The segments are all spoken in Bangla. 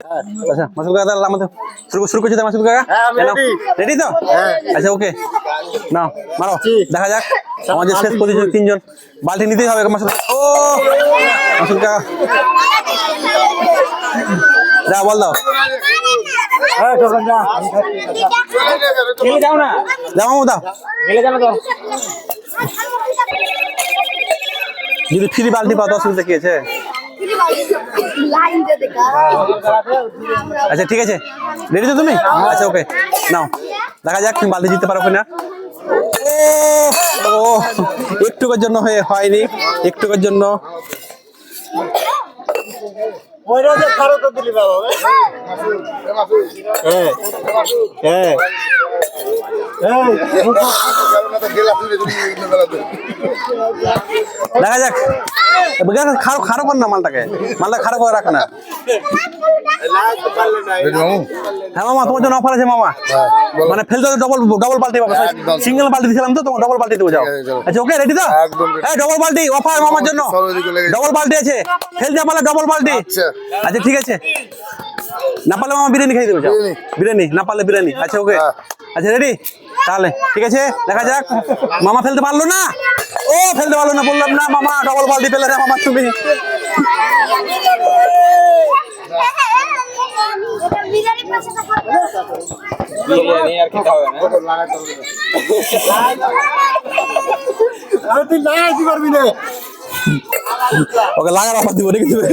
আচ্ছা মাসুদ কাকা তাহলে আমাদের শুরু শুরু করছি তো মাসুদ কাকা? হ্যাঁ। রেডি তো? হ্যাঁ। আচ্ছা ওকে নাও মারো। দেখা যাক। আমাদের শেষ পজিশন তিনজন। বালতি নিতেই হবে মাসুদ ও! মাসুদ কাকা। যা বল দাও। যাও না। দাও। যদি ফ্রি বালতি পাও তো অসুবিধা কি আছে? আচ্ছা ঠিক আছে। রেডি তো তুমি? আচ্ছা ওকে। নাও। দেখা যাক তুমি বালতি জিততে পারো কিনা। ও একটুকের জন্য হয়ে হয়নি। একটুকের জন্য। বাবা হ্যাঁ। হ্যাঁ। দেখা যাক। খারাপ না মালটাকে। মালটা খারাপ করে রাখ না। হ্যাঁ মামা তোমার জন্য অফার আছে মামা। মানে ফেলতে ডবল ডবল পাল্টি পাবে। সিঙ্গেল পাল্টি দিয়েছিলাম তো তোমার ডবল পাল্টি দেবো যাও। আচ্ছা ওকে রেডি তো? হ্যাঁ ডবল পাল্টি অফার মামার জন্য। ডবল পাল্টি আছে। ফেলতে পারলে ডবল পাল্টি। আচ্ছা। আচ্ছা ঠিক আছে। না পারলে মামা বিরিয়ানি খাই দেবো যাও। বিরিয়ানি। বিরিয়ানি না পারলে বিরিয়ানি। আচ্ছা ওকে হ্যাঁ। আচ্ছা রেডি তাহলে ঠিক আছে? দেখা যাক। মামা ফেলতে পারল না? ও, ফেলতে পারল না, বললাম, না মামা ডবল বালতি ফেলে রে মামা তুমি। না তুই না না ওকে লাগার অফার দিব দিবে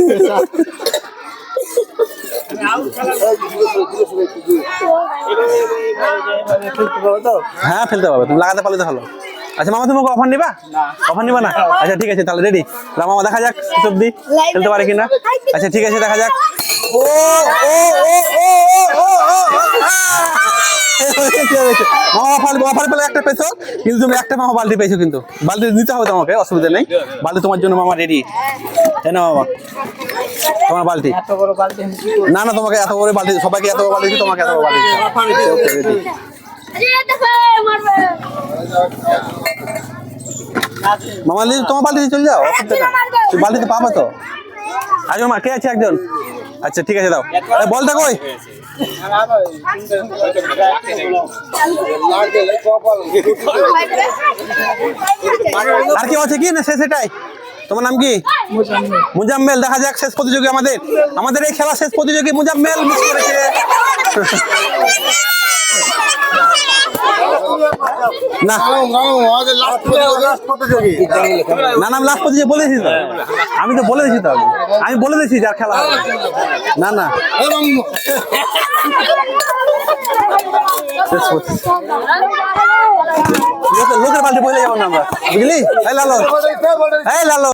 হ্যাঁ ফেলতে পারবে, তুমি লাগাতে পারলে তো ভালো। আচ্ছা মামা তুমি অফার নিবা অফার নিবা না আচ্ছা ঠিক আছে তাহলে রেডি মামা দেখা যাক অব্দি খেলতে পারে কিনা আচ্ছা ঠিক আছে দেখা যাক ও ও ও ও ও মামা পেলে একটা পেছো কিন্তু তুমি একটা মামা বালতি পেয়েছ কিন্তু বালতি নিতে হবে তোমাকে অসুবিধা নেই বালতি তোমার জন্য মামা রেডি তাই না মামা তোমার বালতি না না তোমাকে এত বড় বালতি সবাইকে এত বড় বালতি তোমাকে এত বড় বালতি দিচ্ছি। Okay, মামা লিজ তোমার বালতি দিয়ে চলে যাও। অসুবিধা তুই বালতিতে পাবো তো? আগে মা কে আছে একজন? আচ্ছা ঠিক আছে দাও। বলটা কই আর কেউ আছে কি? না শেষ সেটাই। তোমার নাম কি? মুজাম্মেল। দেখা যাক শেষ প্রতিযোগী আমাদের। আমাদের এই খেলা শেষ প্রতিযোগী মুজাম্মেল। মিস করেছে আমি তো। বলে দিছি তো আমি। আমি বলে দিছি যার খেলা না না। লোকের পাল্টে বলে যাব না আমরা। বুঝলি? হ্যাঁ লালো। হ্যাঁ লালো।